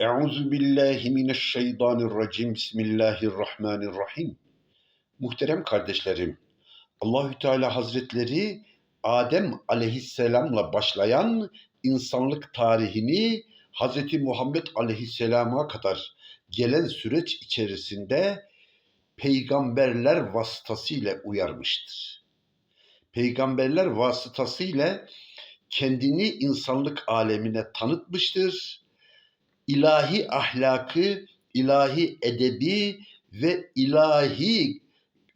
Euzu billahi mineşşeytanirracim. Bismillahirrahmanirrahim. Muhterem kardeşlerim, Allahü Teala Hazretleri Adem aleyhisselamla başlayan insanlık tarihini Hazreti Muhammed aleyhisselama kadar gelen süreç içerisinde peygamberler vasıtasıyla uyarmıştır. Peygamberler vasıtasıyla kendini insanlık alemine tanıtmıştır ilahi ahlakı, ilahi edebi ve ilahi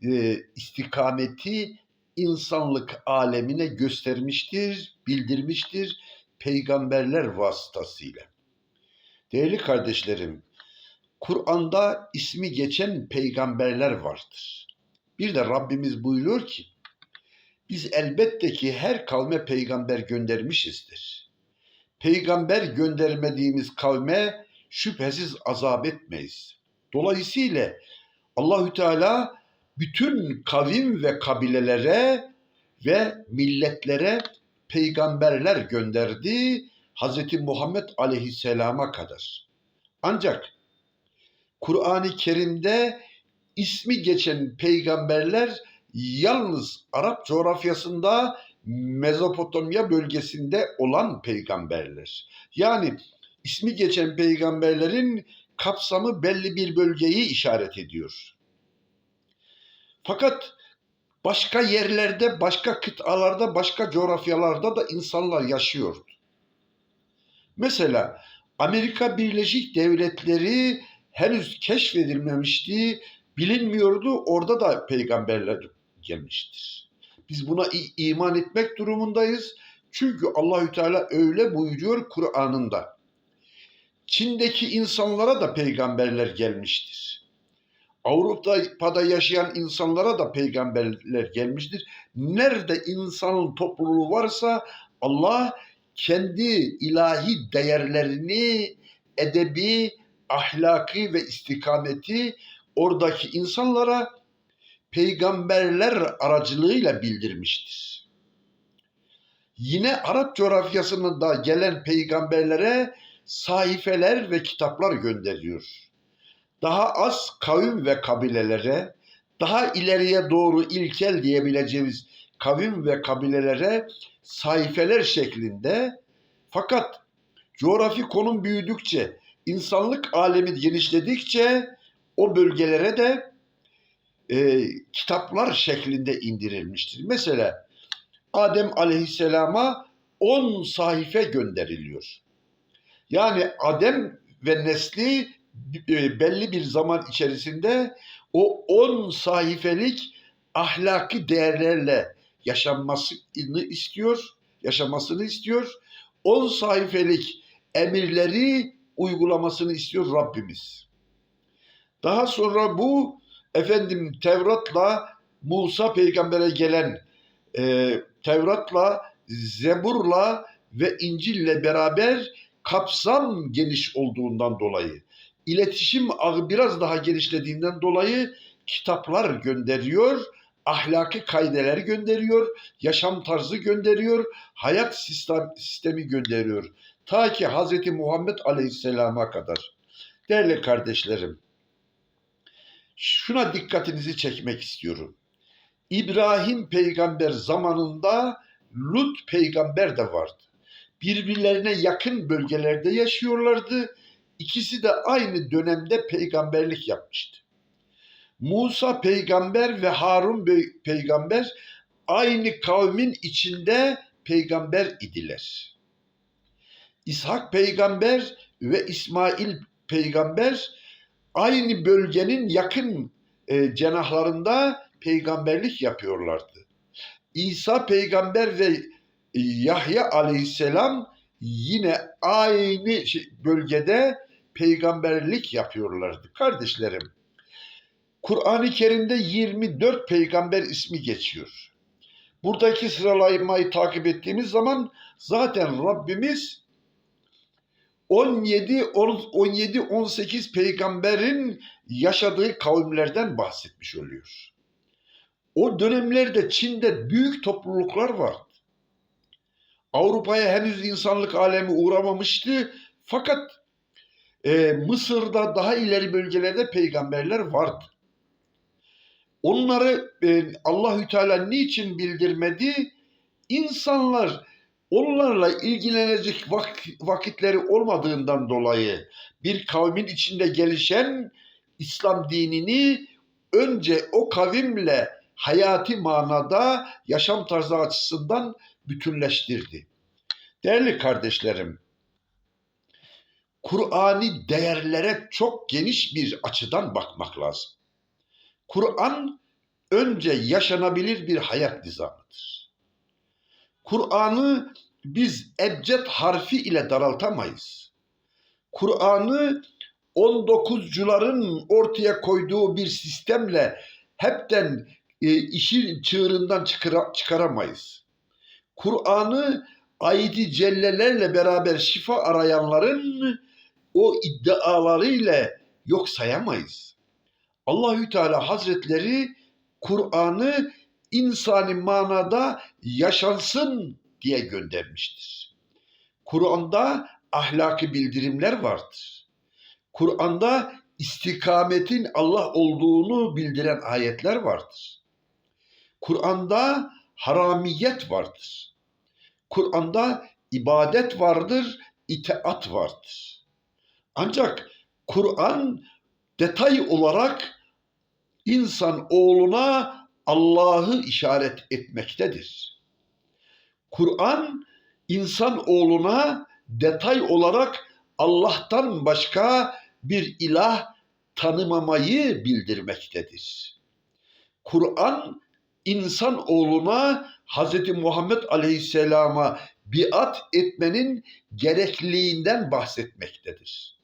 e, istikameti insanlık alemine göstermiştir, bildirmiştir peygamberler vasıtasıyla. Değerli kardeşlerim, Kur'an'da ismi geçen peygamberler vardır. Bir de Rabbimiz buyuruyor ki, biz elbette ki her kavme peygamber göndermişizdir peygamber göndermediğimiz kavme şüphesiz azap etmeyiz. Dolayısıyla Allahü Teala bütün kavim ve kabilelere ve milletlere peygamberler gönderdi Hz. Muhammed aleyhisselama kadar. Ancak Kur'an-ı Kerim'de ismi geçen peygamberler yalnız Arap coğrafyasında Mezopotamya bölgesinde olan peygamberler. Yani ismi geçen peygamberlerin kapsamı belli bir bölgeyi işaret ediyor. Fakat başka yerlerde, başka kıtalarda, başka coğrafyalarda da insanlar yaşıyordu. Mesela Amerika Birleşik Devletleri henüz keşfedilmemişti, bilinmiyordu. Orada da peygamberler gelmiştir. Biz buna iman etmek durumundayız. Çünkü Allahü Teala öyle buyuruyor Kur'an'ında. Çin'deki insanlara da peygamberler gelmiştir. Avrupa'da yaşayan insanlara da peygamberler gelmiştir. Nerede insanın topluluğu varsa Allah kendi ilahi değerlerini, edebi, ahlaki ve istikameti oradaki insanlara peygamberler aracılığıyla bildirmiştir. Yine Arap coğrafyasında gelen peygamberlere sahifeler ve kitaplar gönderiyor. Daha az kavim ve kabilelere, daha ileriye doğru ilkel diyebileceğimiz kavim ve kabilelere sayfeler şeklinde fakat coğrafi konum büyüdükçe, insanlık alemi genişledikçe o bölgelere de e, kitaplar şeklinde indirilmiştir. Mesela Adem aleyhisselama 10 sahife gönderiliyor. Yani Adem ve nesli e, belli bir zaman içerisinde o 10 sahifelik ahlaki değerlerle yaşanmasını istiyor, yaşamasını istiyor. 10 sayfelik emirleri uygulamasını istiyor Rabbimiz. Daha sonra bu efendim Tevrat'la Musa peygambere gelen e, Tevrat'la Zebur'la ve İncil'le beraber kapsam geniş olduğundan dolayı iletişim ağı biraz daha genişlediğinden dolayı kitaplar gönderiyor, ahlaki kaideler gönderiyor, yaşam tarzı gönderiyor, hayat sistem, sistemi gönderiyor. Ta ki Hz. Muhammed Aleyhisselam'a kadar. Değerli kardeşlerim, şuna dikkatinizi çekmek istiyorum. İbrahim peygamber zamanında Lut peygamber de vardı. Birbirlerine yakın bölgelerde yaşıyorlardı. İkisi de aynı dönemde peygamberlik yapmıştı. Musa peygamber ve Harun peygamber aynı kavmin içinde peygamber idiler. İshak peygamber ve İsmail peygamber aynı bölgenin yakın e, cenahlarında peygamberlik yapıyorlardı. İsa peygamber ve Yahya aleyhisselam yine aynı bölgede peygamberlik yapıyorlardı. Kardeşlerim, Kur'an-ı Kerim'de 24 peygamber ismi geçiyor. Buradaki sıralamayı takip ettiğimiz zaman zaten Rabbimiz 17 17 18 peygamberin yaşadığı kavimlerden bahsetmiş oluyor. O dönemlerde Çin'de büyük topluluklar vardı. Avrupa'ya henüz insanlık alemi uğramamıştı fakat e, Mısır'da daha ileri bölgelerde peygamberler vardı. Onları e, Allahü Teala niçin bildirmedi? İnsanlar onlarla ilgilenecek vak- vakitleri olmadığından dolayı bir kavmin içinde gelişen İslam dinini önce o kavimle hayati manada yaşam tarzı açısından bütünleştirdi. Değerli kardeşlerim, Kur'ani değerlere çok geniş bir açıdan bakmak lazım. Kur'an önce yaşanabilir bir hayat nizamıdır. Kur'an'ı biz ebced harfi ile daraltamayız. Kur'an'ı 19'cuların ortaya koyduğu bir sistemle hepten e, işin çığırından çıkara- çıkaramayız. Kur'an'ı ayeti cellelerle beraber şifa arayanların o iddialarıyla yok sayamayız. Allahü Teala Hazretleri Kur'an'ı insani manada yaşansın diye göndermiştir. Kur'an'da ahlaki bildirimler vardır. Kur'an'da istikametin Allah olduğunu bildiren ayetler vardır. Kur'an'da haramiyet vardır. Kur'an'da ibadet vardır, itaat vardır. Ancak Kur'an detay olarak insan oğluna Allah'ı işaret etmektedir. Kur'an insan oğluna detay olarak Allah'tan başka bir ilah tanımamayı bildirmektedir. Kur'an insan oğluna Hz. Muhammed Aleyhisselam'a biat etmenin gerekliliğinden bahsetmektedir.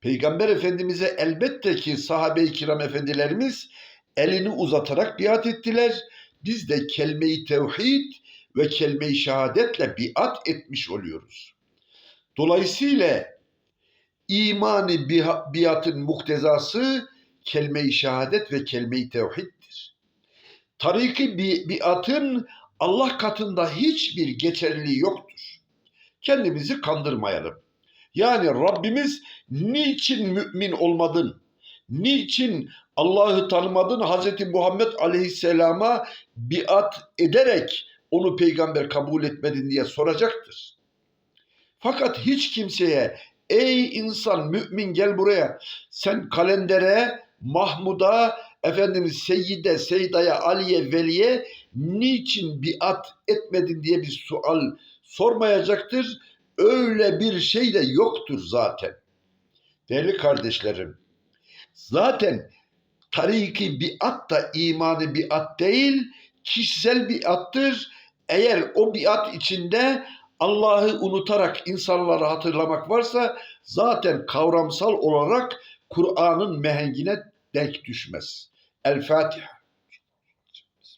Peygamber Efendimiz'e elbette ki sahabe-i kiram efendilerimiz elini uzatarak biat ettiler. Biz de kelime-i tevhid ve kelime-i şehadetle biat etmiş oluyoruz. Dolayısıyla imani biatın muktezası kelime-i şehadet ve kelime-i tevhiddir. Tariki bi- biatın Allah katında hiçbir geçerliliği yoktur. Kendimizi kandırmayalım. Yani Rabbimiz niçin mümin olmadın? Niçin Allah'ı tanımadın? Hz. Muhammed Aleyhisselam'a biat ederek onu peygamber kabul etmedin diye soracaktır. Fakat hiç kimseye ey insan mümin gel buraya sen kalendere, Mahmud'a, efendimiz Seyyide, Seyda'ya, Ali'ye, Veli'ye niçin biat etmedin diye bir sual sormayacaktır. Öyle bir şey de yoktur zaten. Değerli kardeşlerim, zaten tariki biat da imanı biat değil, kişisel biattır. Eğer o biat içinde Allah'ı unutarak insanları hatırlamak varsa zaten kavramsal olarak Kur'an'ın mehengine denk düşmez. El Fatiha.